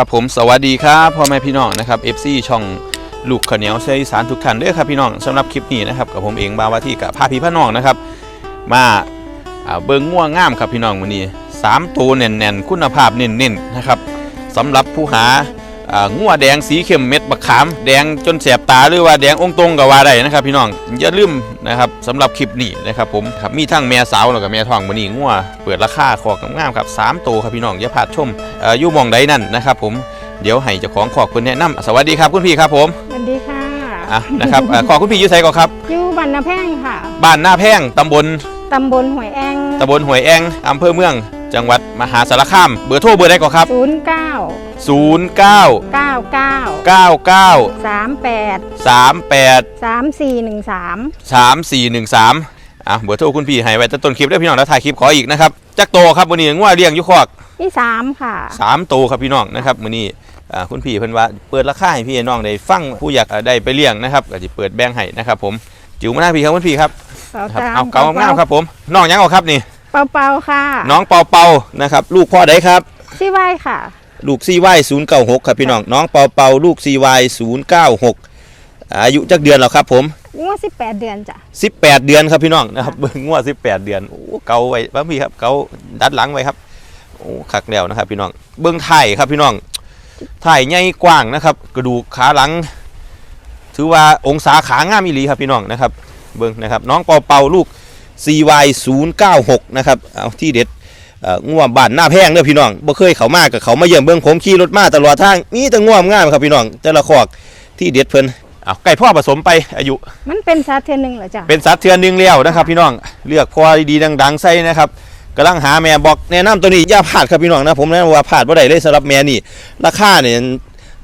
ครับผมสวัสดีครับพ่อแม่พี่น้องนะครับ FC ช่องลูกขาวเหนียวเชยสารทุกท่านด้วยครับพี่น้องสำหรับคลิปนี้นะครับกับผมเองบาวาที่กับพาพี่พ่อน้องนะครับ มาเบิ้งง่วงงามครับพี่น้องวันนี้สามตัวแน่นๆ คุณภาพเน้นๆนะครับสำหรับผู้หา งัวแดงสีเข้มเม็ดบักขาม แดงจนแสบตาหรือว่าแดงองค์ตรงกับว่าได้นะครับ พี่น้องอย่าลืมนะครับสำหรับคลิปนี้นะครับผมครับมีทั้งแม่สาวแล้วก็แม่ทองวันนี้งัวเปิดราคาขอกงามๆครับสามตัวครับพี่น้องอย่าพลาดชมเอ่ออยู่หมองใดนั่นนะครับผมเดี๋ยวให้เจ้าของขอกคุณแนะนำสวัสดีครับคุณพี่ครับผมสวัสดีค่ะอะนะครับเอ่อขอคุณพี่อยุ่ไสก่อนครับอยู่บันนาแพงค่ะบ้านหน้าแพงตำบลตำบลหวยแองตำบลห้วยแองอำเภอเมือง จังหวัดมหาสารคาม เบอร์โทรเบอร์ใดก่อนครับศูนย์เก้า 0 9เก้าเก้า9 9สามแปด3 8สามสี่หนึ่งสาม3 4 1 3อะเบอร์โทรคุณพี่ให้ไว้แต่ต้นคลิปได้พี่น้องแล้วถ่ายคลิปขออีกนะครับจักโตครับวันนี้งัวเลี้ยงอยุคอกที่สามค่ะสามโตครับพี่น้องนะครับมื้อนี้อ่าคุณพี่เพิ่นว่าเปิดราคาให้พี่น้องได้ฟังผู้อยากอ่าได้ไปเลี้ยงนะครับก็สิเปิดแบ่งให้นะครับผมจิ๋วมาหน้าพี่ครับคุณพี่ครับเป่าครับตามเอาเกางามครับผมน้องหยังเอาครับนี่ เป่าเป่าค่ะ น้องเปาเปานะครับ ลูกพ่อใดครับ ชื่อไหวค่ะ ลูก CY 096ครับพี่น้องน้องเปาเปาลูก CY 096อายุจักเดือนแล้วครับผมงวดสิบแปดเดือนจ้ะ18เดือนครับพี่น้องนะครับเบิ่งงวด18เดือนโอ้เกาไว้บ้าพี่ครับเกาดัดหลังไว้ครับโอ้คักแล้วนะครับ พี่น้องเบิ่งไถ่ครับพี่น้องไถ่ใหญ่กว้างนะครับ กระดูกขาหลัง ถือว่าองศาขางามอีหลีครับพี่น้องนะครับ เบิ่งนะครับ น้องเปาเปาลูก CY 096 นะครับเอาที่เด็ดเอ่อ ง่วมบ้านหน้าแพงเด้อพี่น้องบ่เคยเขามากกับเขามาเยี่ยมเบิ่งผมขี่รถมาตลอดทางมีแต่ง่วมงามครับพี่น้องแต่ละคอกที่เด็ดเพิ่นเอาไก่พ่อผสมไปอายุ มันเป็นซาเทียนหนึ่งเหรอจ้ะเป็นสัตว์เทือนหนึงแล้วนะครับ พี่น้องเลือกพอดีๆดังๆใส่นะครับกำลังหาแม่บอกแนะนำตัวนี้อย่าพลาดครับพี่น้องนะผมแนะนำว่าพลาดบ่ได้เลยสำหรับแม่นี่ราคาเนี่ย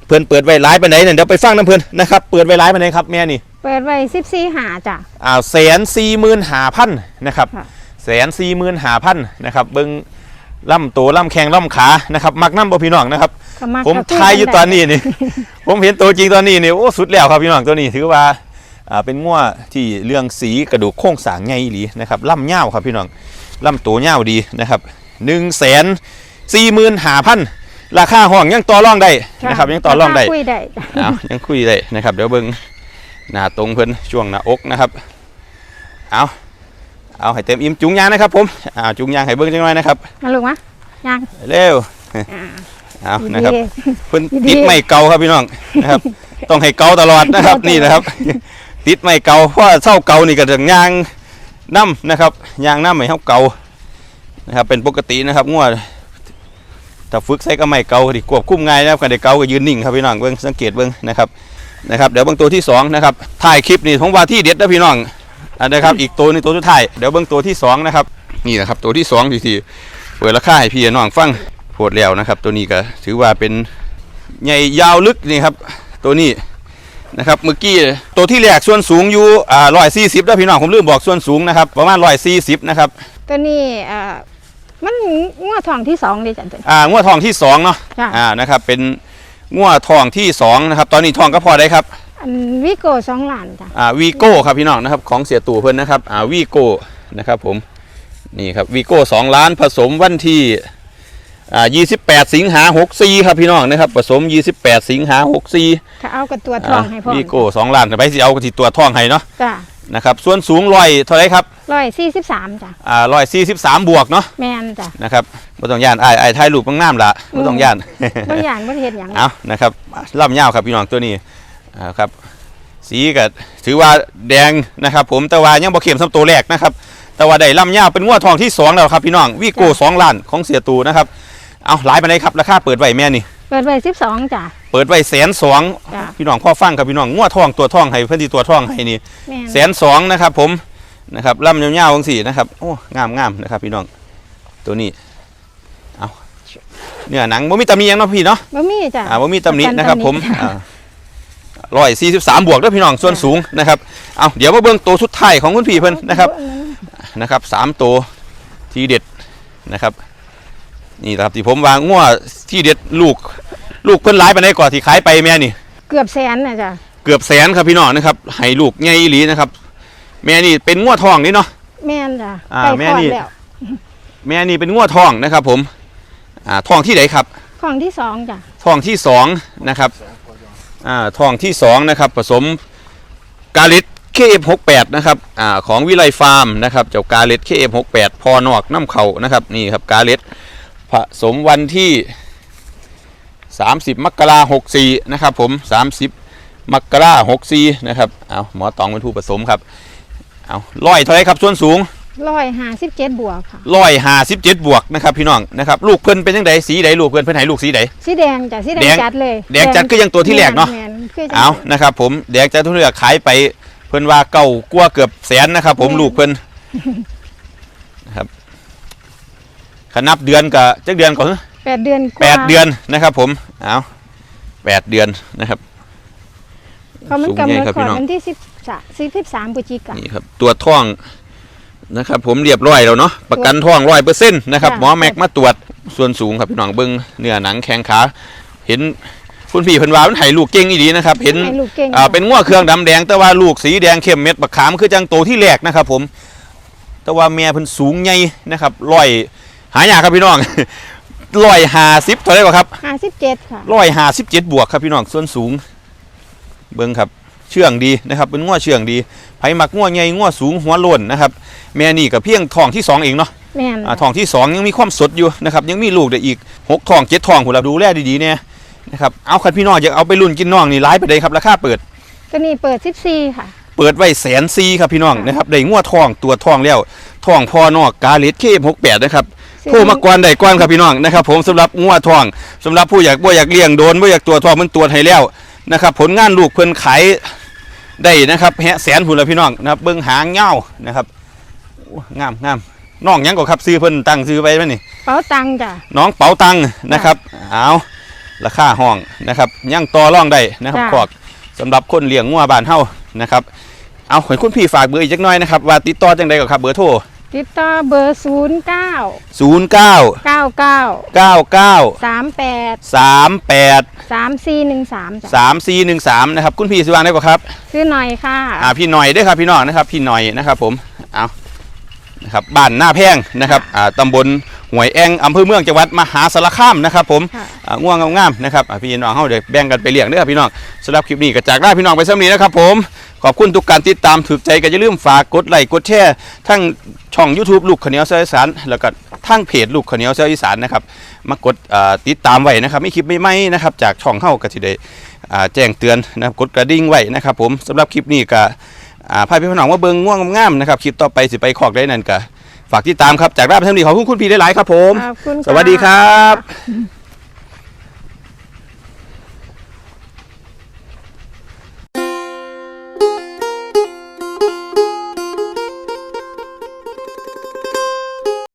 เพิ่นเปิดไว้หลายปานไหนเนี่ยเดี๋ยวไปฟังน้ำเพิ่นนะครับเปิดไว้หลายปานไหนครับแม่นี่ เปิดไว้สิบสี่หาจ้ะอ่าแสนสี่หมื่นห้าพันนะครับค่ะ แสนสี่หมื่นห้าพันนะครับเบิ้งล่ำตัวล่ำแข้งล่ำขานะครับมักน้ำบ่พี่น้องนะครับ ก็าผมก็คุทายอยู่กัตได้อนนี้นี่ ผมเห็นตัวจริงตอนนี้นี่โอ้สุดแล้วครับพี่น้องตัวนี้ถือว่าอ่าเป็นง่วที่เรื่องสีกระดูกโครงสร้างใหญ่อีหลีนะครับล่ำเง่าวครับพี่น้องล่ำตัวเง่าวดีนะครับหนึ่งแสนสี่หมื่นห้าพันราคาห้องยังต่อรองได้นะครับยังต่อรองได้าคาคุยได้จ้ะเอายังคุยได้นะครับ เดี๋ยวเบิ้งหน้าตรงเพิ่นช่วงหน้าอกนะครับ เอา เอาให้เต็มอิ่มจุงยางนะครับผมอ่าจุงยางให้เบิ้งจังหน่อยนะครับมาลูกมะยังเร็วอ่าเอานะครับดีเพิ่นดีติดไม่เก่าครับพี่น้องนะครับ ต้องให้เก่าตลอดนะครับเก่าตลอดนี่นะครับ ติดไม่เก่าเพราะว่าเศร้าเก่านี่ก็จะยางน้ำนะครับยางน้ำไม่เท่าเก่านะครับเป็นปกตินะครับงวดถ้าฝึกใส่ก็ไม่เก่าดิควบคุมง่ายนะครับกันเด็กเก่าก็ยืนนิ่งครับพี่น้องเบิ้งสังเกตเบิ้งนะครับนะครับ เดี๋ยวเบิ้งตัวที่สองนะครับถ่ายคลิปนี่ผมว่าที่เด็ดนะพี่น้อง อันนะครับอีกตัวหนึงตัวสุดท้ายเดี๋ยวเบิ้งตัวที่สองนะครับนี่นะครับตัวที่สองที่ที่เปิดราคาให้พี่น้องฟังโหดแล้วนะครับ ตัวนี้ก็ถือว่าเป็นใหญ่ยาวลึกนี่ครับ ตัวนี้นะครับเมื่อกี้ตัวที่แรกส่วนสูงอยู่อ่าร้อยสี่สิบแล้วพี่น้องผมลืมบอกส่วนสูงนะครับประมาณร้อยสี่สิบนะครับตัวนี้เอ่อมันงวดทองที่สองเลยจ้ะตัวนี้อ่างวดทองที่สองเนาะจ้ะอ่านะครับเป็นงวดทองที่สองนะครับ ตอนนี้ทองก็พอได้ครับ อันวิโก้สองล้านจ้ะอ่าวีโก้ครับพี่น้องนะครับของเสียตู่เพิ่นนะครับอ่าวีโก้นะครับผมนี่ครับวีโก้สองล้านผสมวันที่อ่ายี่สิบแปดสิงหาหกสี่ครับพี่น้องนะครับผสมยี่สิบแปดสิงหาหกสี่ถ้าเอากับตัวทองให้พ่อวีโก้สองล้านไปสิเอากระติตัวทองให้เนาะจ้ะนะครับส่วนสูงร้อยเท่าไหรครับร้อยสี่สิบสามจ้ะอ่าร้อยสี่สิบสามบวกเนาะแมนจ้ะนะครับไม่ต้องย่านไอ้ไอ้ายถ่ายรูปบ้างน้ำละไม่ต้องย่านบางอย่างบ่ได้เห็นอย่างเอานะครับล่ำยาวครับพี่น้องตัวนี้อ่า ครับสีก็ถือว่าแดงนะครับผมแต่ว่ายังบ่เข้มสำตัวแรกนะครับแต่ว่าได้ล่ำยาวเป็นงวดทองที่สองแล้วครับพี่น้องวีโก้สองล้านของเสียตูนะครับเอาหลายไปไหนใดครับราคาเปิดไว้แม่นี่เปิดไว้สิบสองจ้ะเปิดไว้แสนสองจ้ะพี่น้องพ่อฟังครับพี่น้องงวดทองตัวทองให้เพื่อนที่ตัวทองให้นี่แม่นแสนสองนะครับผมนะครับล่ำยาวๆจังสี่นะครับโอ้งามงามนะครับพี่น้องตัวนี้เอาเนื้อหนังบ่มีตำหนิหยังเนาะพี่เนาะบ่มีจ้ะอ่าบ่มีตำหนิประกันนะครับตำหนิผม ร้อยสี่สิบสามบวกเด้วยพี่น้องส่วนสูงนะครับเอาเดี๋ยวมาเบิ่งตัวสุดท้ายของคุณพี่เพิ่นนะครับนะครับสามตัวที่เด็ดนะครับนี่นะครับที่ผมวางงัวที่เด็ดลูกลูกเพิ่นหลายไปไหนใดก่อนที่ขายไปแม่นี่ เกือบแสนน่ะจ้ะเกือบแสนครับพี่น้องนะครับให้ลูกใหญ่อีหลีนะครับ แม่นี่เป็นงัวทองนี่เนาะแม่นจ้ะอ่าใกล้แม่คลอดนี่แล้วแม่นี่เป็นงัวทองนะครับ ผมอ่าทองที่ไหนครับคท้องที่สองจ้ะทองที่สองนะครับ อ่าทองที่สองนะครับผสมกาลิตเคเอฟหกแปดนะครับอ่าของวิไลฟาร์มนะครับเจ้ากาเลตเคเอฟหกแปดพอนอกน้ำเขานะครับนี่ครับกาเลตผสมวันที่ 30 มกราหกสี่นะครับผม 30 มกราหกสี่นะครับเอาหมอตองเป็นผู้ผสมครับเอาร้อยเท่าไรครับส่วนสูง ร้อยห้าสิบเจ็ดบวกค่ะร้อยห้าสิบเจ็ดบวกนะครับพี่น้องนะครับลูกเพิ่นเป็นยังไงสีใดลูกเพิ่นเพิ่นให้ลูกสีใดสีแดงจ้ะสีแดแดงงจัดเลยแดงจัดคือยังตัวที่แรกเนาะแม่คือจังเอานะครับผมแดงจะทุเรียขายไปเพิ่นว่าเก่ากลัวาเกือบแสนนะครับ ผมแม่นลูกเพิ่นนะครับขนับเดือนกับจักเดือนก่อนแปดเดือนกว่าแปดเดือนนะครับ ผมเอาแปดเดือนนะครับเขามันสูงกำหใหญ่นดครับก่อพี่นน้องวันที่สิบสามสิบสามพฤศจิกายนนี่ครับตัวจท้อง นะครับผมเรียบร้อยแล้วเนาะประกันท้องร้อยเปอร์เซ็นต์นะครับจ้ะหมอแม็กมาตรวจส่วนสูงครับพี่น้องเบิ้งเนื้อหนังแข้งขาเห็นคุณพี่เพิ่นว่ามันให้ลูกเก่งอีดีนะครับเห็นให้ลูกเก่งอ่าจ้ะเป็นง้วเครื่องดำแดง แต่ว่าลูกสีแดงเข้มเม็ดบักขามคือจังโตที่แรกนะครับผม แต่ว่าแม่เพิ่นสูงใหญ่นะครับร้อยหายากครับพี่น้อง ร้อยห้าสิบเท่าไหร่กว่าครับ ห้าสิบเจ็ดค่ะ ร้อยห้าสิบเจ็ดบวกครับพี่น้องส่วนสูง เบิ้งครับ เชื่องดีนะครับเป็นง้วเชื่องดีไผมักง้วใหญ่ง้วสูงหัวโล้นนะครับแม่นี่กับเพียงทองที่สองเองเนาะแม่นอ่าทองที่สองยังมีความสดอยู่นะครับยังมีลูกได้อีกหกทองเจ็ดทองผมเราดูแลดีๆเนี่ยนะครับเอาคันพี่น้องอยากเอาไปรุ่นกินน้องนี่ร้ายไปเลยครับราคาเปิดก็นี่เปิดสิบสี่ค่ะ เปิดไว้แสนซีครับพี่น้องนะครับได้งัวทองตัวทองแล้วทองพอนอกกาเลสเคหกแปดนะครับซื้อโทรมากวนได้กวนครับพี่น้องนะครับ ผมสำหรับงัวทองสำหรับผู้อยากบ่อยากเลี้ยงโดนบ่อยากตัวทองมันตัวจให้แล้ว นะครับ ผลงานลูกเพิ่นขายได้นะครับแฮะแสนพุ่นละพี่น้องนะครับ เบิ่งหางเงานะครับโอ้งามงามน้องหยังก็ครับซื้อเพิ่นตั้งซื้อไว้ไหมนี่เป๋าตังค์จ้ะน้องเป๋าตังค์นะครับเอาราคาห้องนะครับยังต่อรองได้นะครับจ้ะขอกสำหรับคนเลี้ยงงัวบ้านเฮานะครับ เอาขอให้คุณพี่ฝากเบอร์อีกจักหน่อยนะครับว่าติดต่อจังใดก็ครับเบอร์โทร ติดต่อเบอร์ศูนย์เก้า0 9เก้าเก้า9 9สามแปด3 8สามสี่หนึ่งสามจ้ะ3 4 1 3นะครับคุณพี่สิวางได้กว่าครับซื้อหน่อยค่ะ อ่าพี่หน่อยเด้วยครับพี่น้องนะครับ พี่หน่อยนะครับผมเอานะครับบ้านหน้าแพงนะครับอ่าตำบลหวยแองอำเภอเมืองจังหวัดมหาสารคามนะครับผมค่ะ อ่าง่วงงามๆนะครับอ่าพี่น้องเฮาเดี๋ยวแบ่งกันไปเลี้ยงเด้อครับพี่น้องสำหรับคลิปนี้ก็จากลาพี่น้องไปสำนี้นะครับผม ขอบคุณทุกการติดตามถูกใจก็อย่าลืมฝากกดไลค์กดแชร์ทั้งช่อง YouTube ลูกขาวเหนียวเซออีสานแล้วก็ทั้งเพจลูกขาวเหนียวเซออีสานนะครับมากดอ่าติดตามไว้นะครับมีคลิปใหม่ๆนะครับจากช่องเฮาก็สิได้อ่าแจ้งเตือนนะครับกดกระดิ่งไว้นะครับผมสำหรับคลิปนี้ก็อ่าพาพี่น้องว่าเบิ่งง่วงงามๆนะครับคลิปต่อไปสิไปขอกได้นั่นก็ฝากติดตามครับจากลาไปสำนี้ขอบคุณคุณพี่หลายๆครับผมขอบคุณสวัสดีครับะ